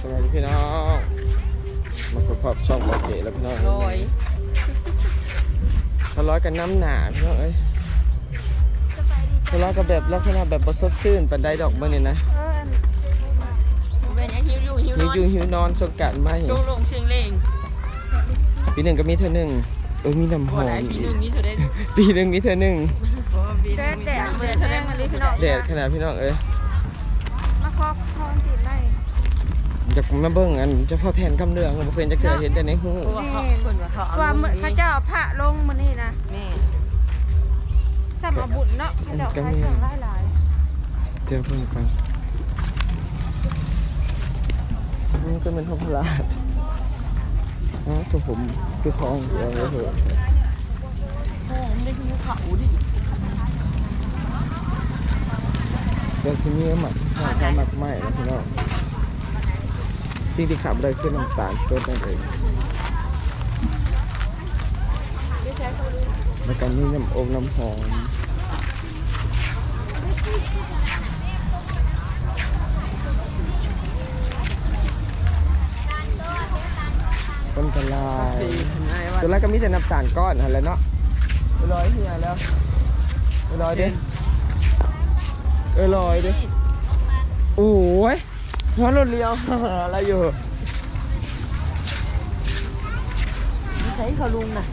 สวัสดีพี่น้องมาพบกับช่องบอกเก๋แล้วพี่น้องโดยทะเลาะกันน้ำหนาพี่น้องเอ้ยทะเลาะกันแบบลักษณะแบบบสดชื่นปันไดดอกเมื่อนี่นะเป็นยังหิวอยู่หิวหินวอนอยู่หิวนอนสงกรารไม่ช่วงลงเชียงเลงปีหนึ่งก็มีเธอหนึ่งเออมีน้ำหบ่อได้มปีหนึงนี้เท่าได้ปีหนึ่งมีเธอหนึ่งแดดแดดเหมือนแห้งมาเลยพี่น้องแดดขนาดพี่น้องเอ้ยมาคอกทอนติดไล่ จากมาเบิ่งอันเจะพ่อแทนคำเรื่องผมเคยจะเคยเห็นแต่ในหูเพราะว่าเขาคนว่าเขาเอาว่าเหมือนเขาเจ้าเอาผ้าลงมานี่นะแม่สำหรับบุญเนาะเขาเจ้าผ้าเครื่องไล่หลายเดี๋ยวเพิ่งฟังนี่ก็เป็นทองพลาดนะสุผมคือทองเดี๋ยวเลยเถอะโอ้มันได้หิวเขาดิเดี๋ยวที่นี่หมักข้าวข้าวหมักไหม้นะพี่น้อง สิ่งที่ขับเลยคือน้ำตาลสดนั่นเองแล้วก็มีน้ำอบน้ำหอมต้นกระลายง่ายว่าส่วนแรกก็มีแต่น้ำตาลก้อนอะไรเนาะเออลอยเฮียแล้วเออลอยดิเออลอยดิโอ้ย ร้อนรถเลี้ยวอะไรอยู่ใช้เขาลุงน่ะ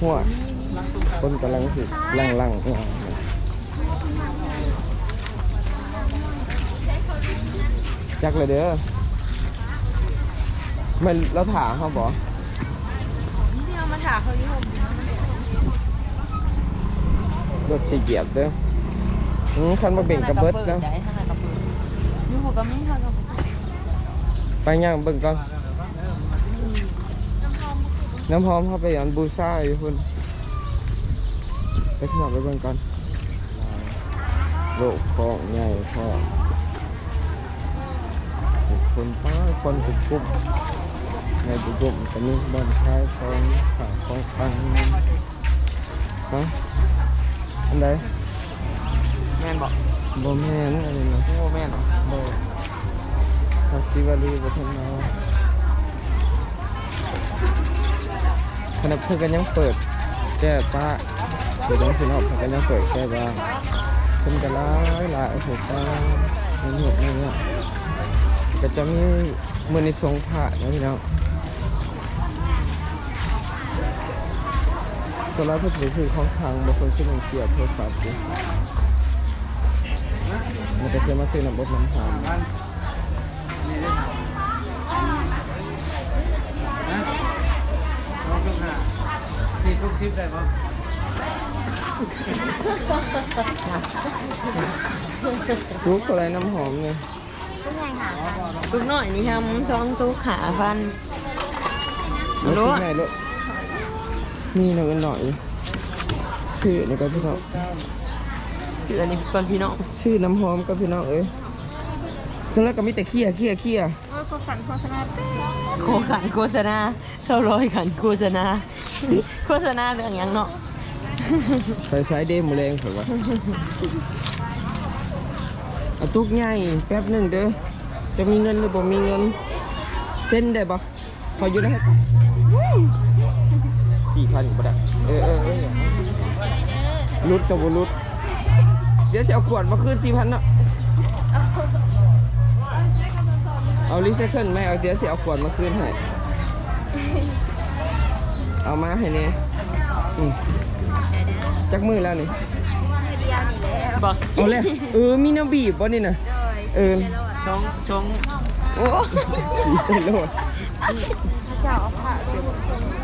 หัวคนกำลังสิลังลังงจักเลยเด้อมันเราถามเขาบอกนี่เอามาถากเขาที่ผมรถสีเกียบเด้ออืมคันมาเบ่งกระเบิดแล้วได้ขนาดกระเบิดอยู่ หัวกระมิ้งค่ะกระเบิดไปย่างเบิ่งก่อน น้ำหอมเข้าไปอันบูซ่าอยู่คุณไปขึ้นมาไปเบิ่งก่อนโลกของใหญ่พ่อคนป้าคนกุกกุ๊บในกุกกุ๊บก็มีบ้านชายของฝากของฟังฮะอันใดแม่นบอกบ่แม่นอันนี้นะโอ้แม่นบ่คาซิ วารีบ่ทันมาขณะเพิ่อนก็ยังเปิดแก้ป้าเดี๋ยวต้องสิเนาะเพิ่อนก็ยังเปิดแก้บ้างเพิ่นก็หลายหลายโอ้โหป้าเห็นหมดเนี่ยก็จะมีมื้อนี้ทรงพระนะพี่น้องสำหรับเพิ่นสิไปซื้อของทางบ่เพิ่นขึ้นเกียร์โทรศัพท์อยู่ มันก็จะมาซื้อน้ำบดน้ำหอมนี่ทุกคลิปได้ปะทุกอะไรน้ำหอมไงลูกน้อยนี่ทำช่องตู้ขาฟันแล้วรู้ที่ไหนลูกมีหน่อยหน่อยซื้อนี่ก็พี่น้อ งชื่ออันนี้ก่อนพี่น้องซื้อน้ำหอมก็พี่น้องเอ้ยฉะนั้นก็มีแต่เคี่ยเคี่ยเคี่ยเออก็ฝันโฆษณาโคขันโฆษณาเศร้าร้อยขันโฆษณาโฆษณาเรื่องหยังเนาะไปสายเดมแรงเถอะวะเอาตุกใหญ่แป๊บหนึงเด้อจะมีเงินหรือบ่มีเงิน เส้นได้ปะพออยู่ได้สี่พันก็ได้เออเออเออรุดกับบ่รุดเดี๋ยวจะเอาขวดมาคืนสี่พันเนาะเอารีไซเคิลไหมเอาเสียเสียเอาขวดมาคืนให้เอามาให้เนี่ยอืมจักมือแล้วนี่เดียวนี่แล้วบอกเอาเลยเออมีน้ำบีบป่ะนี่นะโดยเออช่องช่องโอ้สีเซโลดเขาเจ้าเอาผ้าเสียบ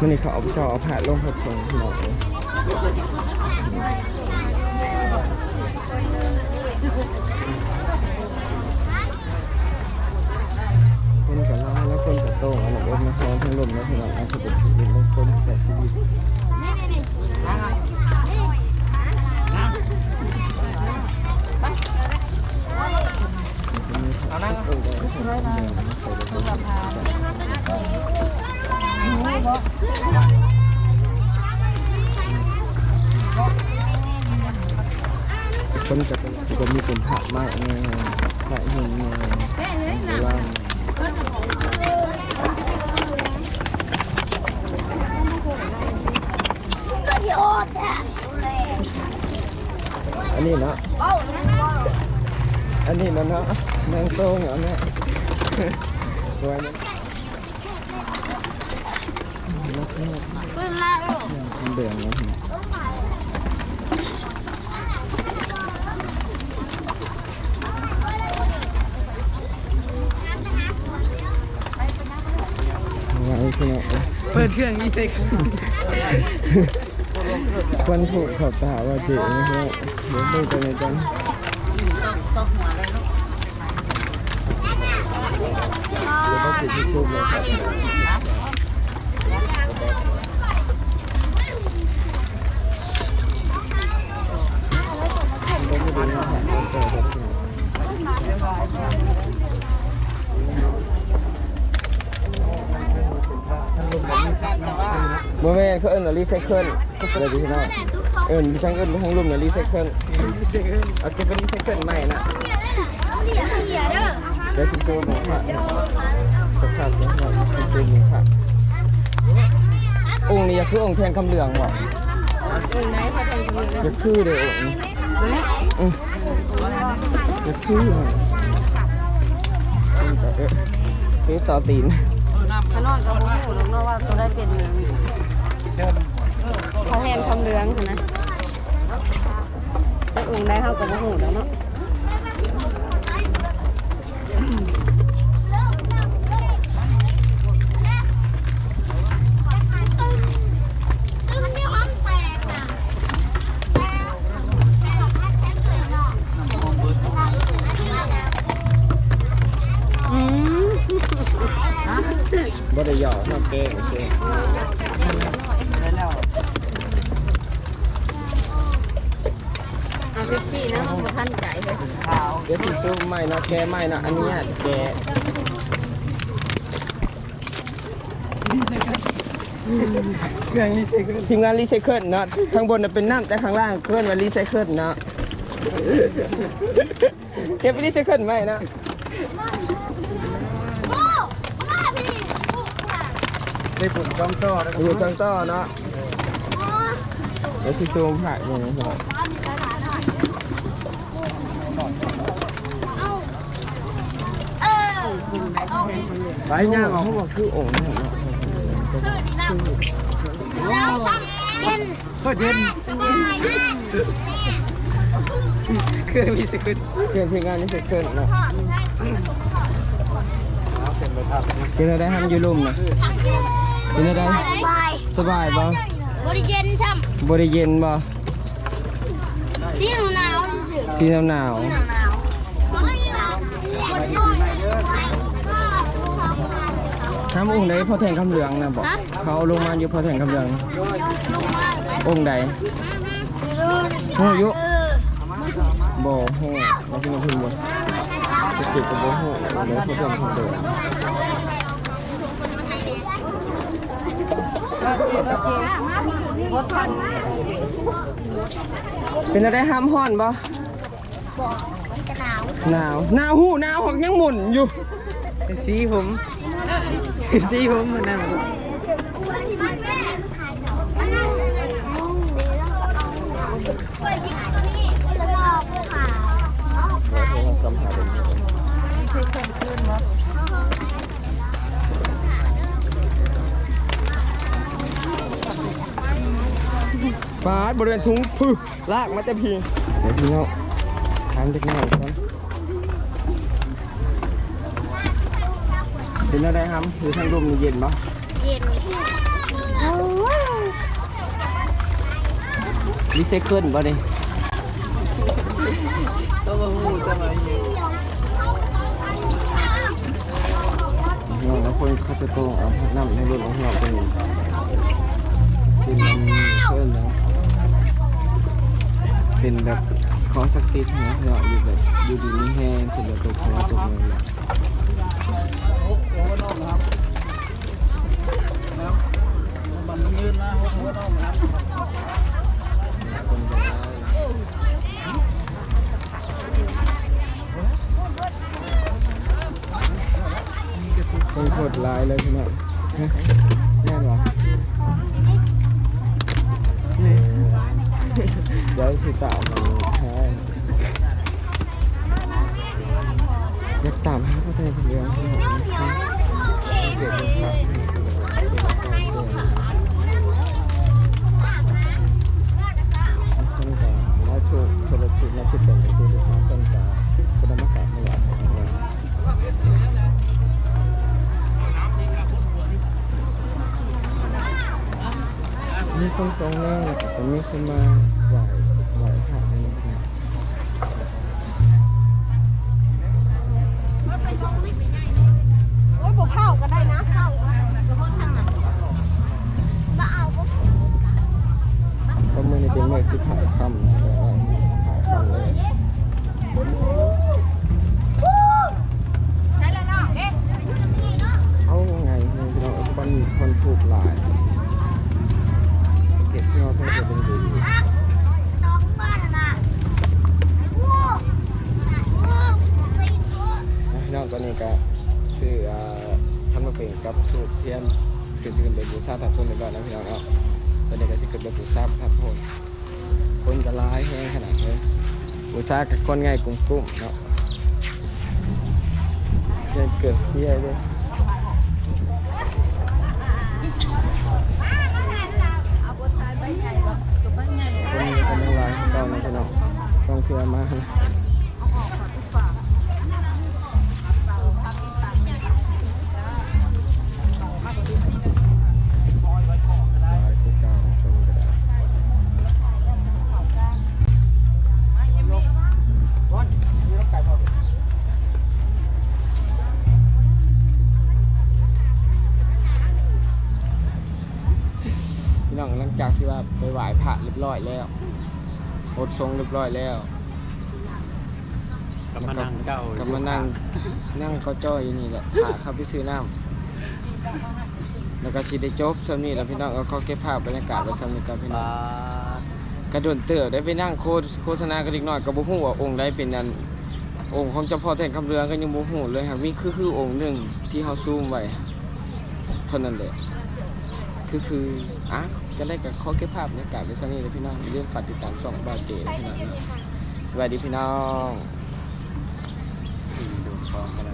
มันนี่เขาเอาเจ้าเอาผ่าลงผสมหน่อยคนกับล่าแล้วคนกับโต้งอันนั้นเอ็มนะครทั้งลมนะพี่น้องอันที่เป็นชีวิตแล้วคนแต่ชีวิตเอานั่ง คนกับก็มีเป็นผักมากเนี่ยผักเห็นเนี่ยวลาอันนี้นะอันนี้นเนะแมงโต้งเหรอเนี่ย เดือดนะไว้พี่น้องเปิดเครื่องอีเซ็กคนผูกขอบตาว่าเจ๋งนะฮะเดี๋ยวดูกันเลยกันเดี๋ยวก็ติดที่ซุปเลยครับ โมเมนต์เขาเอิ้นว่ารีไซเคิลเดี๋ยวดูพี่น้องเอิ้นทั้งเอิ้นทั้งรุ่มเนี่ยรีไซเคิลเอาเก็บเป็นรีไซเคิลใหม่นะเดี๋ยวสิโซ่หมูค่ะสักพักเดี๋ยวเราสิโซ่หมูค่ะ องค์นี้คือองค์แทนคำเหลืองบ่องค์ไหนพระท่านมีจะคือเลยองค์นี้อืมจะคือเลยเอ๊ะนี่ต่อตีนพระนอนกับพระหูหลวงนอกว่าตัวได้เป็นพระแทนคำเหลืองค่ะนะแต่องค์ได้เข้ากับพระหูแล้วเนาะ ซ็กซี่นะมันบ่ท่านใจเลยเดี๋ยวสิซูมใหม่เนาะแกใหม่เนาะอันเนี้ยแกทีมงานรีไซเคิลเนาะข้างบนน่ะเป็นน้ำแต่ข้างล่างเคลื่อนมารีไซเคิลเนาะเก็บไปรีไซเคิลไหมเนาะได้ผลจอมต่อแล้วอยู่ซังต้อเนาะเดี๋ยวสิซูมผ่านอย่างนี้ครั ไปย่างออกเขาบอกคือโอ่งเนี่ยเนาะก็เย็นเครื่องอีเซ็กเครื่องทีงานรีไซเคิลเนะเป็นไปทับเป็นอะไรทำยู่ลุ่มนะเป็นอะไรสบายสบ่บริเย็นช่บริเย็นบ่สีหนาวๆซื่อสีหนาวหนาว ๆทำองค์ใดพอแทงคำเหลืองนะบอกเขาเอาลงมาอยู่พอแทงคำเหลือง องค์ใดโอ้ยุบ่โหมาที่มาพึ่งบ่จะเก็บกับบ่โหเดี๋ยวพอแทงคำเหลืองเป็นอะไรห้ามห้อนบ่จะหนาวหนาวหนาวหูหนาวหอกยังหมุนอยู่ สีผมสีผมมันนั่นเฮ้ยยิงตัวนี้จะรอเพื่อหาสัมผัสปาดบริเวณถุงพึ่ลากมาแต่พีเดี๋ยวพี่น้องทานเล็กน้อยก่อน เป็นอะไรครับคือทางลมนี่เย็นปะเย็นรีไซเคิลบ่เนี่ยก็มาหูสบายน้องแล้วคนเขาจะโตเอาน้ำในรถของเราเป็นเป็นน้ำเพิ่นนะเป็นแบบขอสักซีดนะเนาะอยู่แบบอยู่ดีมีแห้งเป็นแบบตกหัวตกเงินเลย มันยืนนะหัวน้องนะคนจะได้โหดร้ายเลยพี่น้องแน่นวะเดี๋ยวสิตามมันใช่อยากตามหาพ่อแทนคนเดียว พี่น้องเกิดเป็นพระคนก็มาถูกโทรศัพท์มาจุดเป็นสิ่งที่ทำคนก็จะได้ากราบมาไหว้ขอพรมีคนทรงแน่แต่จะมีคนมา กับถูกเทียนคือจะเป็นบูชาทัดทนไปก่อนนะพี่น้องเนาะตอนนี้ก็จะเกิดเป็นบูชาทัดทนคนจะร้ายแห้งขนาดนี้บูชากับคนง่ายกลุ่มๆเนาะยังเกิดเที่ยด้วยคนนี้เป็นยังไงตอนนี้พี่น้องต้องเพื่อมาห จากที่ว่าไปไหว้พระเรียบร้อยแล้วอดทรงเรียบร้อยแล้วกับมานั่งเจ้ากับมานั่งนั่งก็จ้อยอยู่นี่แหละถ่าเข้าไปซื้อน้ำแล้วก็ชีได้จบสำนี้แล้วพี่น้องก็ขอเก็บภาพบรรยากาศไว้สำนี้กับพี่ปน้องลากระโดนเติบได้ไปนั่งโฆษโฆษณากันอีกหน่อยก็บ่ฮู้ว่าองค์ใดเป็นอันองค์ของเจ้าพ่อแท่นคำเรืองก็ยังบ่ฮู้เลยครับมีคือคือองค์หนึ่งที่เฮาซูมไว้เท่านั้นแหละ คือคืออะจะได้กับข้อเก็บภาพบรรยากาศไว้สำนี้เลยพี่น้องอย่าลืมฝากติดตามสองบาเจนะพี่น้องสวัสดีพี่น้องสี่ดวงฟองขนาด